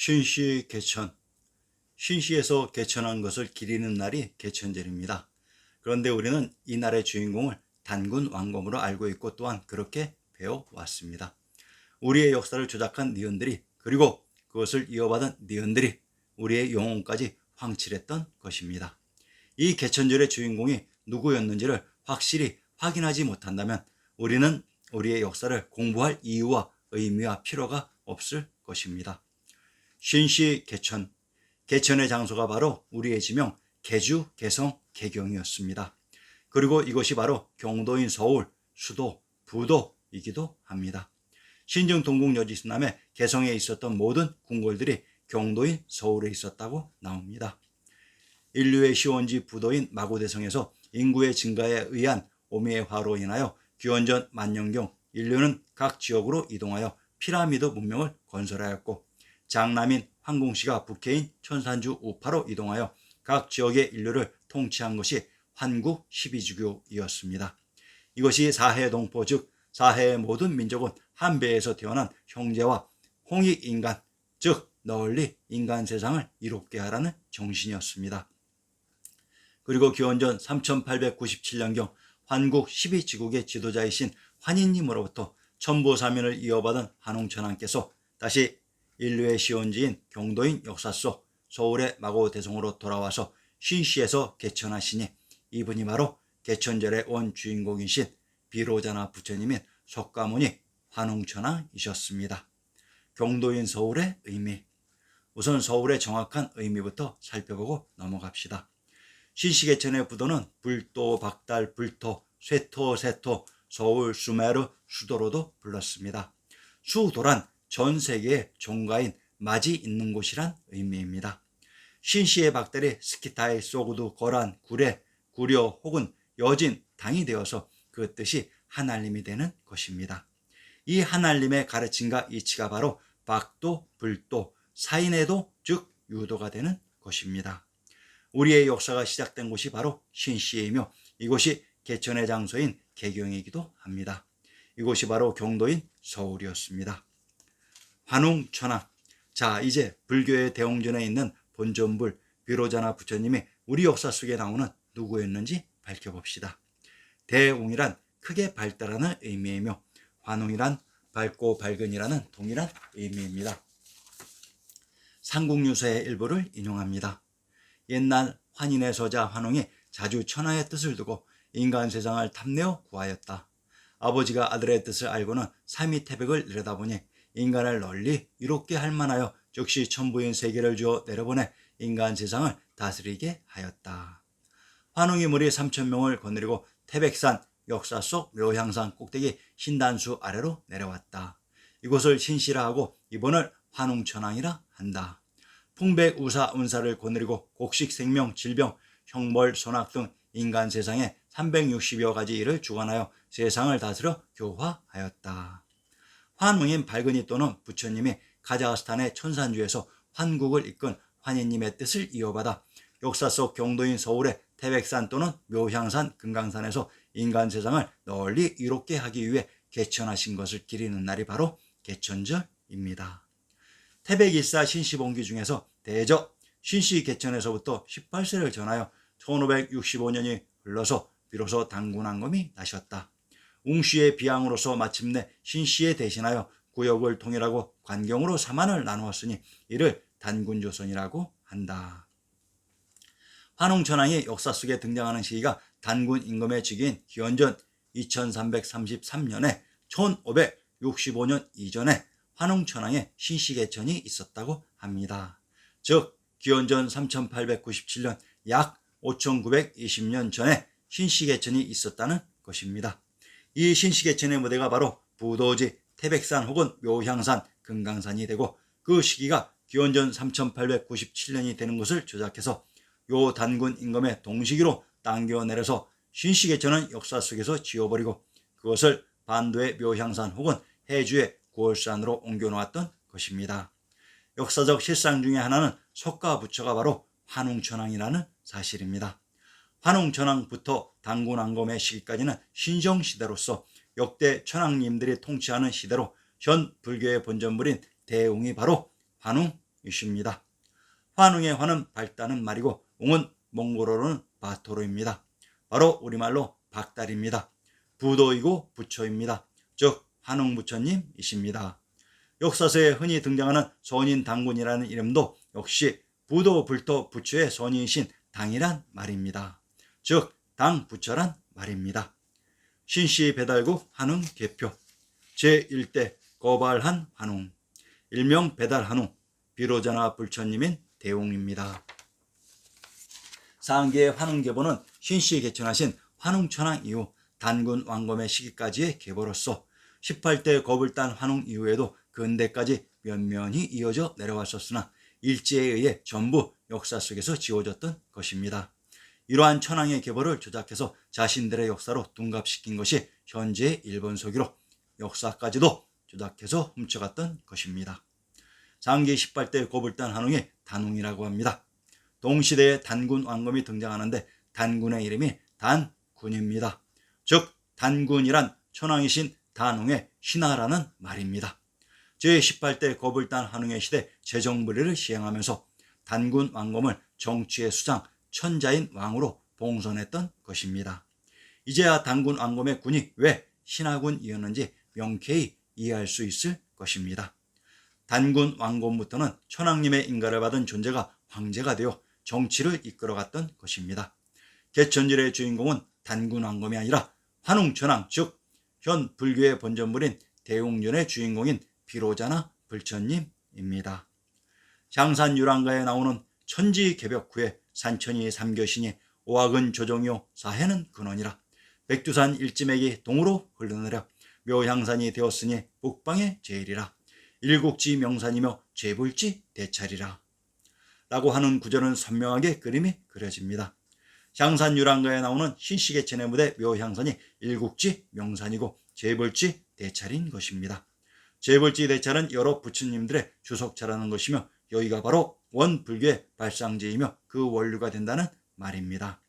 신시 개천. 신시에서 개천한 것을 기리는 날이 개천절입니다. 그런데 우리는 이 날의 주인공을 단군 왕검으로 알고 있고 또한 그렇게 배워왔습니다. 우리의 역사를 조작한 니은들이 그리고 그것을 이어받은 니은들이 우리의 영혼까지 황칠했던 것입니다. 이 개천절의 주인공이 누구였는지를 확실히 확인하지 못한다면 우리는 우리의 역사를 공부할 이유와 의미와 필요가 없을 것입니다. 신시 개천. 개천의 장소가 바로 우리의 지명 개주, 개성, 개경이었습니다. 그리고 이것이 바로 경도인 서울, 수도, 부도이기도 합니다. 신정 동국 여지스남의 개성에 있었던 모든 궁궐들이 경도인 서울에 있었다고 나옵니다. 인류의 시원지 부도인 마고대성에서 인구의 증가에 의한 오미의 화로 인하여 기원전 만년경 인류는 각 지역으로 이동하여 피라미드 문명을 건설하였고 장남인 황공시가 북해인 천산주 우파로 이동하여 각 지역의 인류를 통치한 것이 환국 12주교이었습니다. 이것이 사해 동포 즉 사해의 모든 민족은 한 배에서 태어난 형제와 홍익 인간 즉 널리 인간 세상을 이롭게 하라는 정신이었습니다. 그리고 기원전 3897년경 환국 12지국의 지도자이신 환인님으로부터 천보사면을 이어받은 한홍천왕께서 다시 인류의 시원지인 경도인 역사 속 서울의 마고 대성으로 돌아와서 신시에서 개천하시니 이분이 바로 개천절의 원 주인공이신 비로자나 부처님인 석가모니 환웅천왕이셨습니다. 경도인 서울의 의미 우선 서울의 정확한 의미부터 살펴보고 넘어갑시다. 신시개천의 부도는 불도, 박달, 불토, 쇠토, 세토, 서울, 수메르, 수도로도 불렀습니다. 수도란 전 세계의 종가인 맞이 있는 곳이란 의미입니다. 신시의 박달이 스키타이, 소구두, 거란, 구례, 구려 혹은 여진, 당이 되어서 그 뜻이 하나님이 되는 것입니다. 이 하나님의 가르침과 이치가 바로 박도, 불도, 사인에도 즉 유도가 되는 것입니다. 우리의 역사가 시작된 곳이 바로 신시이며 이곳이 개천의 장소인 개경이기도 합니다. 이곳이 바로 경도인 서울이었습니다. 환웅천왕. 자, 이제 불교의 대웅전에 있는 본존불 비로자나 부처님이 우리 역사 속에 나오는 누구였는지 밝혀봅시다. 대웅이란 크게 발달하는 의미이며 환웅이란 밝고 밝은이라는 동일한 의미입니다. 삼국유서의 일부를 인용합니다. 옛날 환인의 서자 환웅이 자주 천하의 뜻을 두고 인간 세상을 탐내어 구하였다. 아버지가 아들의 뜻을 알고는 삼위 태백을 내려다보니 인간을 널리 이롭게 할 만하여 즉시 천부인 세계를 주어 내려보내 인간 세상을 다스리게 하였다. 환웅이 무리 3천 명을 거느리고 태백산 역사 속 묘향산 꼭대기 신단수 아래로 내려왔다. 이곳을 신시라 하고 이번을 환웅천왕이라 한다. 풍백, 우사, 운사를 거느리고 곡식, 생명, 질병, 형벌, 손악 등 인간 세상에 360여 가지 일을 주관하여 세상을 다스려 교화하였다. 환웅인 발근이 또는 부처님이 카자흐스탄의 천산주에서 환국을 이끈 환희님의 뜻을 이어받아 역사 속 경도인 서울의 태백산 또는 묘향산, 금강산에서 인간 세상을 널리 이롭게 하기 위해 개천하신 것을 기리는 날이 바로 개천절입니다. 태백일사 신시봉기 중에서 대저 신시 개천에서부터 18세를 전하여 1565년이 흘러서 비로소 당군왕검이 나셨다. 웅씨의 비양으로서 마침내 신씨에 대신하여 구역을 통일하고 관경으로 사만을 나누었으니 이를 단군조선이라고 한다. 환웅천왕이 역사 속에 등장하는 시기가 단군 임금의 즉위인 기원전 2333년에 1565년 이전에 환웅천왕의 신시개천이 있었다고 합니다. 즉 기원전 3897년 약 5920년 전에 신시개천이 있었다는 것입니다. 이 신시개천의 무대가 바로 부도지, 태백산 혹은 묘향산, 금강산이 되고 그 시기가 기원전 3897년이 되는 것을 조작해서 요 단군 임금의 동시기로 당겨내려서 신시개천은 역사 속에서 지워버리고 그것을 반도의 묘향산 혹은 해주의 구월산으로 옮겨놓았던 것입니다. 역사적 실상 중의 하나는 석가 부처가 바로 환웅천왕이라는 사실입니다. 환웅천왕부터 당군왕검의 시기까지는 신정시대로서 역대 천왕님들이 통치하는 시대로 현 불교의 본전물인 대웅이 바로 환웅 환웅이십니다. 환웅의 환은 밝다는 말이고 웅은 몽골어로는 바토로입니다. 바로 우리말로 박달입니다. 부도이고 부처입니다. 즉 환웅 부처님이십니다. 역사서에 흔히 등장하는 선인 당군이라는 이름도 역시 부도 불토 부처의 선인이신 당이란 말입니다. 즉 당 부처란 말입니다. 신씨 배달국 한웅 개표 제1대 거발한 한웅 일명 배달 한웅 비로자나 불처님인 대웅입니다. 상계의 환웅계보는 신씨 개천하신 환웅천왕 이후 단군 왕검의 시기까지의 계보로서 18대 거불단 환웅 이후에도 근대까지 면면히 이어져 내려왔었으나 일제에 의해 전부 역사 속에서 지워졌던 것입니다. 이러한 천황의 계보를 조작해서 자신들의 역사로 둔갑시킨 것이 현재의 일본 서기로 역사까지도 조작해서 훔쳐갔던 것입니다. 상기 18대 고불단 한웅이 단웅이라고 합니다. 동시대에 단군 왕검이 등장하는데 단군의 이름이 단군입니다. 즉 단군이란 천황이신 단웅의 신하라는 말입니다. 제18대 거불단 한웅의 시대 재정부리를 시행하면서 단군 왕검을 정치의 수장 천자인 왕으로 봉선했던 것입니다. 이제야 단군 왕검의 군이 왜 신하군이었는지 명쾌히 이해할 수 있을 것입니다. 단군 왕검부터는 천황님의 인가를 받은 존재가 황제가 되어 정치를 이끌어갔던 것입니다. 개천절의 주인공은 단군 왕검이 아니라 환웅천황 즉 현 불교의 본전물인 대웅전의 주인공인 비로자나 불천님입니다. 장산 유랑가에 나오는 천지 개벽 후에 산천이 삼교신이 오학은 조정요 사해는 근원이라 백두산 일지맥이 동으로 흘러내려 묘향산이 되었으니 북방의 제일이라 일국지 명산이며 제불지 대찰이라 라고 하는 구절은 선명하게 그림이 그려집니다. 장산유랑가에 나오는 신시계천의 무대 묘향산이 일국지 명산이고 제불지 대찰인 것입니다. 제불지 대찰은 여러 부처님들의 주석차라는 것이며 여기가 바로 원불교의 발상지이며 그 원류가 된다는 말입니다.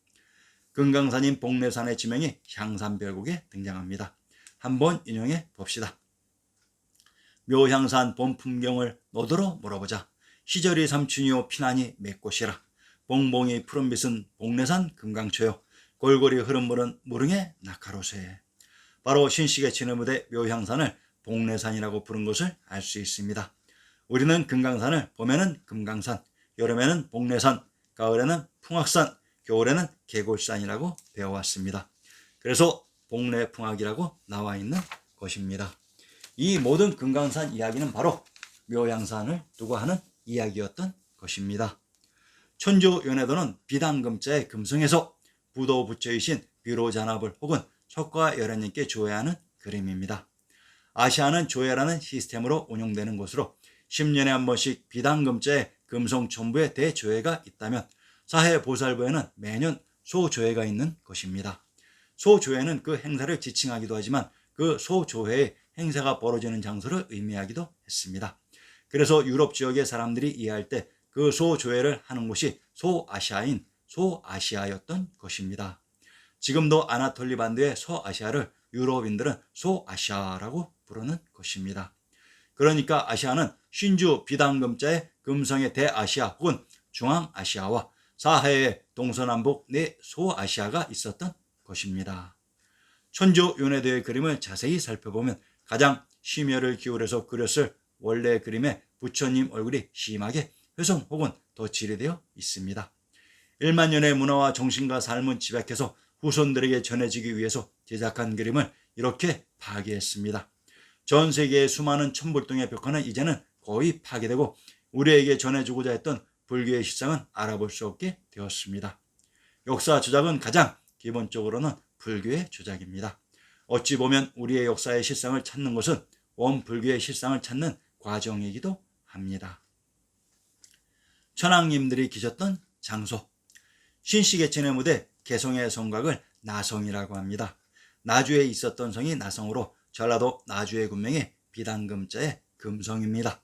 금강산인 복례산의 지명이 향산별곡에 등장합니다. 한번 인용해 봅시다. 묘향산 본 풍경을 너더러 물어보자. 시절이 삼춘이요 피난이 몇 곳이라. 봉봉이 푸른빛은 복례산 금강초요. 골골이 흐른 물은 무릉의 낙하로새. 바로 신식의 진해무대 묘향산을 복례산이라고 부른 것을 알 수 있습니다. 우리는 금강산을 봄에는 금강산, 여름에는 복례산, 가을에는 풍악산, 겨울에는 계골산이라고 배워왔습니다. 그래서 복례풍악이라고 나와 있는 것입니다. 이 모든 금강산 이야기는 바로 묘양산을 두고 하는 이야기였던 것입니다. 천주연애도는 비단금자의 금성에서 부도 부처이신 비로잔압을 혹은 척과 열애님께 조회하는 그림입니다. 아시아는 조회라는 시스템으로 운영되는 곳으로 10년에 한 번씩 비단금자의 금성천부의 대조회가 있다면 사해보살부에는 매년 소조회가 있는 것입니다. 소조회는 그 행사를 지칭하기도 하지만 그 소조회의 행사가 벌어지는 장소를 의미하기도 했습니다. 그래서 유럽 지역의 사람들이 이해할 때 그 소조회를 하는 곳이 소아시아인 소아시아였던 것입니다. 지금도 아나톨리 반도의 소아시아를 유럽인들은 소아시아라고 부르는 것입니다. 그러니까 아시아는 신주 비단금자의 금성의 대아시아 혹은 중앙아시아와 사해의 동서남북 네 소아시아가 있었던 것입니다. 천주 윤회도의 그림을 자세히 살펴보면 가장 심혈을 기울여서 그렸을 원래 그림의 부처님 얼굴이 심하게 훼손 혹은 덧칠이 되어 있습니다. 1만 년의 문화와 정신과 삶은 집약해서 후손들에게 전해지기 위해서 제작한 그림을 이렇게 파괴했습니다. 전 세계의 수많은 천불동의 벽화는 이제는 거의 파괴되고 우리에게 전해주고자 했던 불교의 실상은 알아볼 수 없게 되었습니다. 역사 조작은 가장 기본적으로는 불교의 조작입니다. 어찌 보면 우리의 역사의 실상을 찾는 것은 원 불교의 실상을 찾는 과정이기도 합니다. 천황님들이 계셨던 장소 신시계천의 무대 개성의 성곽을 나성이라고 합니다. 나주에 있었던 성이 나성으로 전라도 나주의 군명이 비단금자의 금성입니다.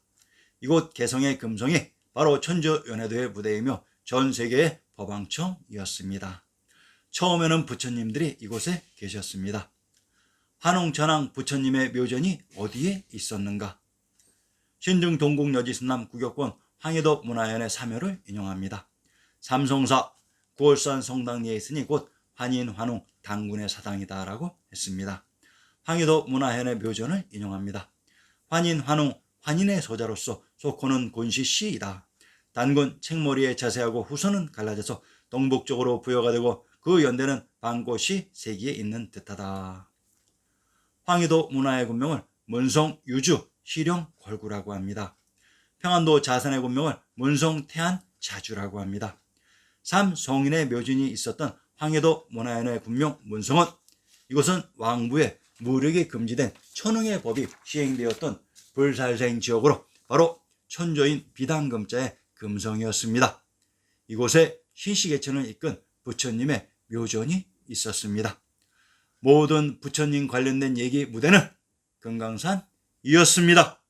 이곳 개성의 금성이 바로 천주연회도의 무대이며 전 세계의 법왕청이었습니다. 처음에는 부처님들이 이곳에 계셨습니다. 한홍천왕 부처님의 묘전이 어디에 있었는가? 신중 동국 여지순남 구격권 황해도 문화연의 사묘를 인용합니다. 삼성사 9월산 성당 리에 있으니 곧 환인 환웅 당군의 사당이다라고 했습니다. 황해도 문화연의 묘전을 인용합니다. 환인 환웅 환인의 소자로서 소코는 곤시 씨이다. 단군 책머리에 자세하고 후손은 갈라져서 동북쪽으로 부여가 되고 그 연대는 방고시 세기에 있는 듯하다. 황해도 문화의 군명을 문성 유주 시령 골구라고 합니다. 평안도 자산의 군명을 문성 태안 자주라고 합니다. 삼 성인의 묘진이 있었던 황해도 문화연의 군명 문성은 이곳은 왕부의 무력이 금지된 천흥의 법이 시행되었던 불살생 지역으로 바로 천조인 비당금자의 금성이었습니다. 이곳에 신시계천을 이끈 부처님의 묘전이 있었습니다. 모든 부처님 관련된 얘기 무대는 금강산이었습니다.